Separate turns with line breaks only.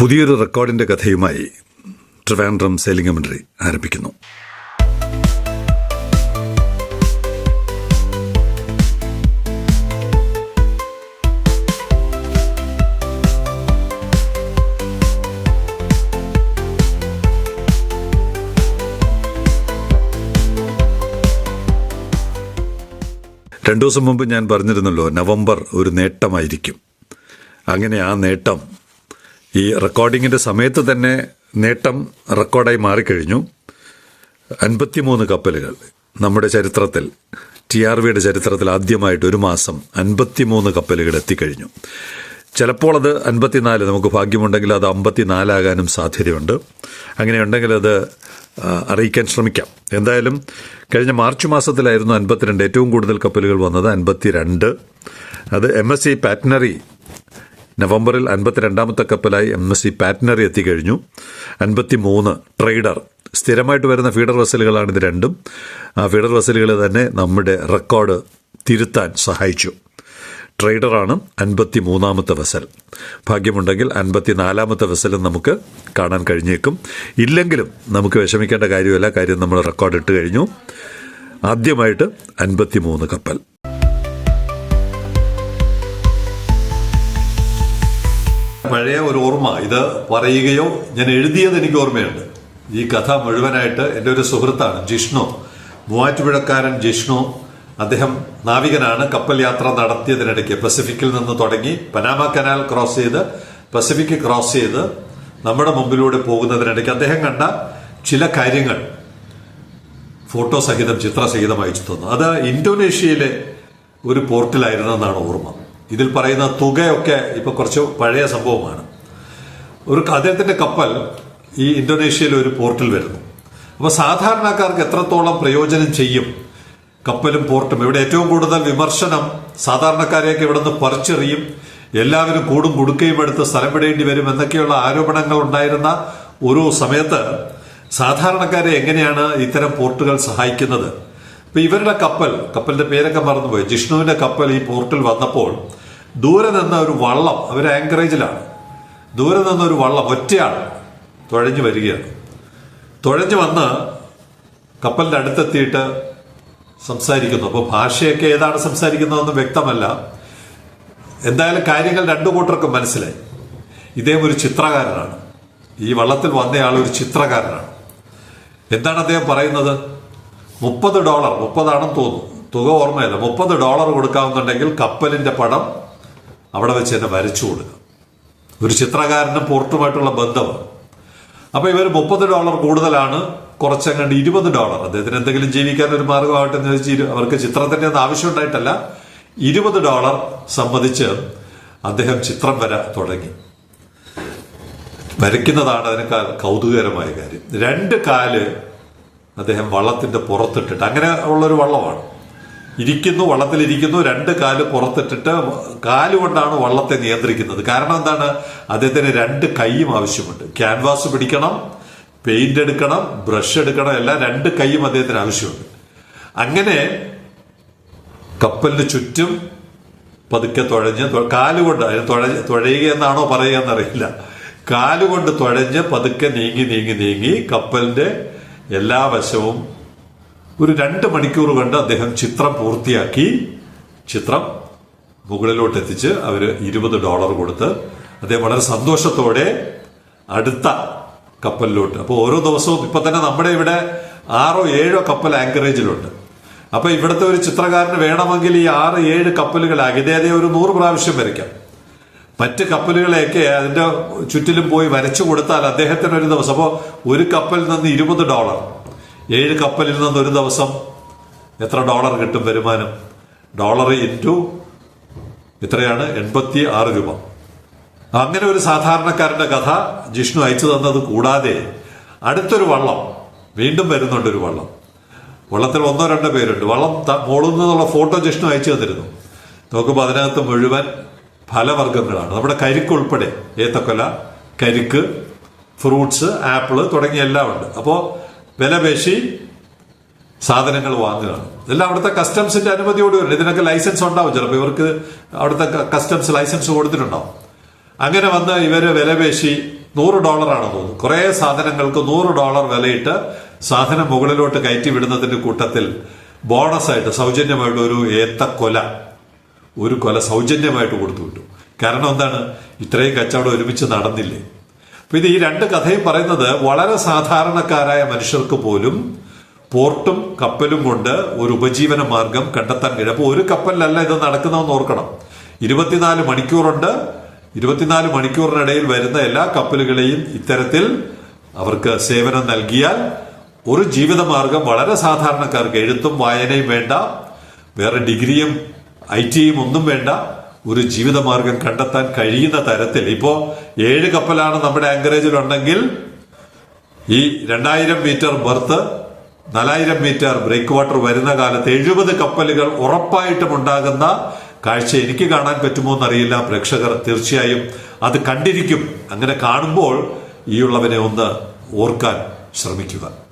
പുതിയൊരു റെക്കോർഡിന്റെ കഥയുമായി ട്രിവാൻഡ്രം കമന്ററി ആരംഭിക്കുന്നു. രണ്ടു ദിവസം മുമ്പ് ഞാൻ പറഞ്ഞിരുന്നല്ലോ നവംബർ ഒരു നേട്ടമായിരിക്കും. അങ്ങനെ ആ നേട്ടം ഈ റെക്കോർഡിങ്ങിന്റെ സമയത്ത് തന്നെ നേട്ടം റെക്കോർഡായി മാറിക്കഴിഞ്ഞു. അൻപത്തിമൂന്ന് കപ്പലുകൾ നമ്മുടെ ചരിത്രത്തിൽ ടി ആർ വിയുടെ ചരിത്രത്തിൽ ആദ്യമായിട്ട് ഒരു മാസം അൻപത്തിമൂന്ന് കപ്പലുകൾ എത്തിക്കഴിഞ്ഞു. ചിലപ്പോൾ അത് അൻപത്തിനാല് നമുക്ക് ഭാഗ്യമുണ്ടെങ്കിൽ അത് അമ്പത്തിനാലാകാനും സാധ്യതയുണ്ട്. അങ്ങനെയുണ്ടെങ്കിൽ അത് അറിയിക്കാൻ ശ്രമിക്കാം. എന്തായാലും കഴിഞ്ഞ മാർച്ച് മാസത്തിലായിരുന്നു അൻപത്തിരണ്ട് ഏറ്റവും കൂടുതൽ കപ്പലുകൾ വന്നത് അൻപത്തിരണ്ട്. അത് എം എസ് സി പാറ്റ്നറി നവംബറിൽ അൻപത്തിരണ്ടാമത്തെ കപ്പലായി എം എസ് സി പാറ്റ്നറി എത്തിക്കഴിഞ്ഞു. അൻപത്തി മൂന്ന് ട്രേഡർ. സ്ഥിരമായിട്ട് വരുന്ന ഫീഡർ വെസലുകളാണ് ഇത് രണ്ടും. ആ ഫീഡർ വെസലുകൾ തന്നെ നമ്മുടെ റെക്കോർഡ് തിരുത്താൻ സഹായിച്ചു. ട്രേഡറാണ് അൻപത്തി മൂന്നാമത്തെ വെസൽ. ഭാഗ്യമുണ്ടെങ്കിൽ അൻപത്തി നാലാമത്തെ വെസലും നമുക്ക് കാണാൻ കഴിഞ്ഞേക്കും. ഇല്ലെങ്കിലും നമുക്ക് വിഷമിക്കേണ്ട കാര്യമല്ല. കാര്യം നമ്മൾ റെക്കോർഡ് ഇട്ട് കഴിഞ്ഞു. ആദ്യമായിട്ട് അൻപത്തി മൂന്ന് കപ്പൽ. പഴയ ഒരു ഓർമ്മ. ഇത് പറയുകയോ ഞാൻ എഴുതിയത് എനിക്ക് ഓർമ്മയുണ്ട്. ഈ കഥ മുഴുവനായിട്ട് എന്റെ ഒരു സുഹൃത്താണ് ജിഷ്ണു. മൂവാറ്റുപുഴക്കാരൻ ജിഷ്ണു അദ്ദേഹം നാവികനാണ് കപ്പൽ യാത്ര നടത്തിയതിനിടയ്ക്ക് പസഫിക്കിൽ നിന്ന് തുടങ്ങി പനാമ കനാൽ ക്രോസ് ചെയ്ത് പസഫിക് ക്രോസ് ചെയ്ത് നമ്മുടെ മുമ്പിലൂടെ പോകുന്നതിനിടയ്ക്ക് അദ്ദേഹം കണ്ട ചില കാര്യങ്ങൾ ഫോട്ടോ സഹിതം ചിത്രസഹിതം അയച്ചു തന്നു. അത് ഇന്തോനേഷ്യയിലെ ഒരു പോർട്ടിലായിരുന്നെന്നാണ് ഓർമ്മ. ഇതിൽ പറയുന്ന തുകയൊക്കെ ഇപ്പൊ കുറച്ച് പഴയ സംഭവമാണ്. ഒരു അദ്ദേഹത്തിന്റെ കപ്പൽ ഈ ഇന്തോനേഷ്യയിലെ ഒരു പോർട്ടിൽ വരുന്നു. അപ്പൊ സാധാരണക്കാർക്ക് എത്രത്തോളം പ്രയോജനം ചെയ്യും കപ്പലും പോർട്ടും? ഇവിടെ ഏറ്റവും കൂടുതൽ വിമർശനം സാധാരണക്കാരെയൊക്കെ ഇവിടെ നിന്ന് പറിച്ചെറിയും എല്ലാവരും കൂടും കൊടുക്കുകയും എടുത്ത് സ്ഥലം വിടേണ്ടി വരും എന്നൊക്കെയുള്ള ആരോപണങ്ങൾ ഉണ്ടായിരുന്ന ഒരു സമയത്ത് സാധാരണക്കാരെ എങ്ങനെയാണ് ഇത്തരം പോർട്ടുകൾ സഹായിക്കുന്നത്? ഇപ്പൊ ഇവരുടെ കപ്പൽ കപ്പലിന്റെ പേരൊക്കെ മറന്നുപോയി. ജിഷ്ണുവിന്റെ കപ്പൽ ഈ പോർട്ടിൽ വന്നപ്പോൾ ദൂരെ നിന്ന ഒരു വള്ളം അവർ ആങ്കറേജിലാണ് ദൂരെ നിന്ന ഒരു വള്ളം ഒറ്റയാണ് തുഴഞ്ഞു വരികയാണ്. തുഴഞ്ഞു വന്ന് കപ്പലിന്റെ അടുത്തെത്തിയിട്ട് സംസാരിക്കുന്നു. അപ്പോൾ ഭാഷയൊക്കെ ഏതാണ് സംസാരിക്കുന്നതെന്ന് വ്യക്തമല്ല. എന്തായാലും കാര്യങ്ങൾ രണ്ടു കൂട്ടർക്കും മനസ്സിലായി. ഇദ്ദേഹം ഒരു ചിത്രകാരനാണ്. ഈ വള്ളത്തിൽ വന്നയാൾ ഒരു ചിത്രകാരനാണ്. എന്താണ് അദ്ദേഹം പറയുന്നത്? മുപ്പത് ഡോളർ മുപ്പതാണെന്ന് തോന്നുന്നു. തുക ഓർമ്മയില്ല. മുപ്പത് ഡോളർ കൊടുക്കാമെന്നുണ്ടെങ്കിൽ കപ്പലിന്റെ പടം അവിടെ വെച്ച് തന്നെ വരച്ചു കൊടുക്കുക ഒരു ചിത്രകാരനും പോർട്ടുമായിട്ടുള്ള ബന്ധമാണ്. അപ്പോൾ ഇവർ മുപ്പത് ഡോളർ കൂടുതലാണ് കുറച്ചങ്ങണ്ട് ഇരുപത് ഡോളർ. അദ്ദേഹത്തിന് എന്തെങ്കിലും ജീവിക്കാൻ ഒരു മാർഗമാവട്ടെ എന്ന് അവർക്ക് ചിത്രത്തിന്റെ ഒന്നും ആവശ്യമുണ്ടായിട്ടല്ല. ഇരുപത് ഡോളർ സംബന്ധിച്ച് അദ്ദേഹം ചിത്രം വര തുടങ്ങി. വരയ്ക്കുന്നതാണ് അതിനേക്കാൾ കൗതുകകരമായ കാര്യം. രണ്ട് കാൽ അദ്ദേഹം വള്ളത്തിന്റെ പുറത്തിട്ടിട്ട് അങ്ങനെ ഉള്ളൊരു വള്ളമാണ്. ഇരിക്കുന്നു വള്ളത്തിലിരിക്കുന്നു രണ്ട് കാൽ പുറത്തിട്ടിട്ട് കാലുകൊണ്ടാണ് വള്ളത്തെ നിയന്ത്രിക്കുന്നത്. കാരണം എന്താണ്? അദ്ദേഹത്തിന് രണ്ട് കൈയും ആവശ്യമുണ്ട്. ക്യാൻവാസ് പിടിക്കണം പെയിന്റ് എടുക്കണം ബ്രഷ് എടുക്കണം എല്ലാം രണ്ട് കൈയും അദ്ദേഹത്തിന് ആവശ്യമുണ്ട്. അങ്ങനെ കപ്പലിന് ചുറ്റും പതുക്കെ തുഴഞ്ഞ് കാലുകൊണ്ട് അതിന് തുഴ തുഴയുക എന്നാണോ പറയുക എന്നറിയില്ല. കാലുകൊണ്ട് തുഴഞ്ഞ് പതുക്കെ നീങ്ങി നീങ്ങി നീങ്ങി കപ്പലിന്റെ എല്ലാ വശവും ഒരു രണ്ട് മണിക്കൂർ കൊണ്ട് അദ്ദേഹം ചിത്രം പൂർത്തിയാക്കി. ചിത്രം മുകളിലോട്ട് എത്തിച്ച് അവർ ഇരുപത് ഡോളർ കൊടുത്ത് അദ്ദേഹം വളരെ സന്തോഷത്തോടെ അടുത്ത കപ്പലിലോട്ട്. അപ്പോൾ ഓരോ ദിവസവും ഇപ്പം തന്നെ നമ്മുടെ ഇവിടെ ആറോ ഏഴോ കപ്പൽ ആങ്കറേജിലുണ്ട് അപ്പോൾ ഇവിടുത്തെ ഒരു ചിത്രകാരന് വേണമെങ്കിൽ ഈ ആറ് ഏഴ് കപ്പലുകൾ അകിതേതെ ഒരു നൂറ് പ്രാവശ്യം വരയ്ക്കാം. മറ്റ് കപ്പലുകളെയൊക്കെ അതിന്റെ ചുറ്റിലും പോയി വരച്ചു കൊടുത്താൽ അദ്ദേഹത്തിന് ഒരു ദിവസം. അപ്പോൾ ഒരു കപ്പലിൽ നിന്ന് ഇരുപത് ഡോളർ. ഏഴ് കപ്പലിൽ നിന്ന് ഒരു ദിവസം എത്ര ഡോളർ കിട്ടും വരുമാനം? ഡോളർ ഇന്റു ഇത്രയാണ് എൺപത്തി ആറ് രൂപ. അങ്ങനെ ഒരു സാധാരണക്കാരന്റെ കഥ ജിഷ്ണു അയച്ചു തന്നത് കൂടാതെ അടുത്തൊരു വള്ളം വീണ്ടും വരുന്നുണ്ട് ഒരു വള്ളം. വള്ളത്തിൽ ഒന്നോ രണ്ടോ പേരുണ്ട്. വള്ളം മോളുന്നതുള്ള ഫോട്ടോ ജിഷ്ണു അയച്ചു തന്നിരുന്നു. നോക്കുമ്പോൾ അതിനകത്ത് മുഴുവൻ ഫലവർഗങ്ങളാണ്. നമ്മുടെ കരിക്ക് ഉൾപ്പെടെ ഏത്തക്കൊല കരിക്ക് ഫ്രൂട്ട്സ് ആപ്പിൾ തുടങ്ങിയ എല്ലാം ഉണ്ട്. അപ്പോൾ വില പേശി സാധനങ്ങൾ വാങ്ങുകയാണ്. ഇതെല്ലാം അവിടുത്തെ കസ്റ്റംസിന്റെ അനുമതിയോട് വരും ഇതിനൊക്കെ ലൈസൻസ് ഉണ്ടാവും ചിലപ്പോൾ ഇവർക്ക് അവിടുത്തെ കസ്റ്റംസ് ലൈസൻസ് കൊടുത്തിട്ടുണ്ടാവും. അങ്ങനെ വന്ന് ഇവർ വിലപേശി നൂറ് ഡോളറാണ് തോന്നുന്നു. കുറെ സാധനങ്ങൾക്ക് നൂറ് ഡോളർ വിലയിട്ട് സാധനം മുകളിലോട്ട് കയറ്റി വിടുന്നതിന്റെ കൂട്ടത്തിൽ ബോണസായിട്ട് സൗജന്യമായിട്ട് ഒരു ഏത്തക്കൊല ഒരു കൊല സൗജന്യമായിട്ട് കൊടുത്തു വിട്ടു. കാരണം എന്താണ്? ഇത്രയും കച്ചവടം ഒരുമിച്ച് നടന്നില്ലേ? ഇത് ഈ രണ്ട് കഥയും പറയുന്നത് വളരെ സാധാരണക്കാരായ മനുഷ്യർക്ക് പോലും പോർട്ടും കപ്പലും കൊണ്ട് ഒരു ഉപജീവന മാർഗം കണ്ടെത്താൻ കഴിയും. അപ്പോൾ ഒരു കപ്പലിലല്ല ഇത് നടക്കുന്നതെന്ന് ഓർക്കണം. ഇരുപത്തിനാല് മണിക്കൂറുണ്ട്. ഇരുപത്തിനാല് മണിക്കൂറിനിടയിൽ വരുന്ന എല്ലാ കപ്പലുകളെയും ഇത്തരത്തിൽ അവർക്ക് സേവനം നൽകിയാൽ ഒരു ജീവിതമാർഗം വളരെ സാധാരണക്കാർക്ക് എഴുത്തും വായനയും വേണ്ട. വേറെ ഡിഗ്രിയും ഐ ടിയും ഒന്നും വേണ്ട. ഒരു ജീവിതമാർഗം കണ്ടെത്താൻ കഴിയുന്ന തരത്തിൽ. ഇപ്പോ ഏഴ് കപ്പലാണ് നമ്മുടെ ആങ്കറേജിൽ ഉണ്ടെങ്കിൽ ഈ രണ്ടായിരം മീറ്റർ ബർത്ത് നാലായിരം മീറ്റർ ബ്രേക്ക് വാട്ടർ വരുന്ന കാലത്ത് എഴുപത് കപ്പലുകൾ ഉറപ്പായിട്ടും ഉണ്ടാകുന്ന കാഴ്ച എനിക്ക് കാണാൻ പറ്റുമോ എന്നറിയില്ല. പ്രേക്ഷകർ തീർച്ചയായും അത് കണ്ടിരിക്കും. അങ്ങനെ കാണുമ്പോൾ ഈ ഉള്ളവനെ ഒന്ന് ഓർക്കാൻ ശ്രമിക്കുക.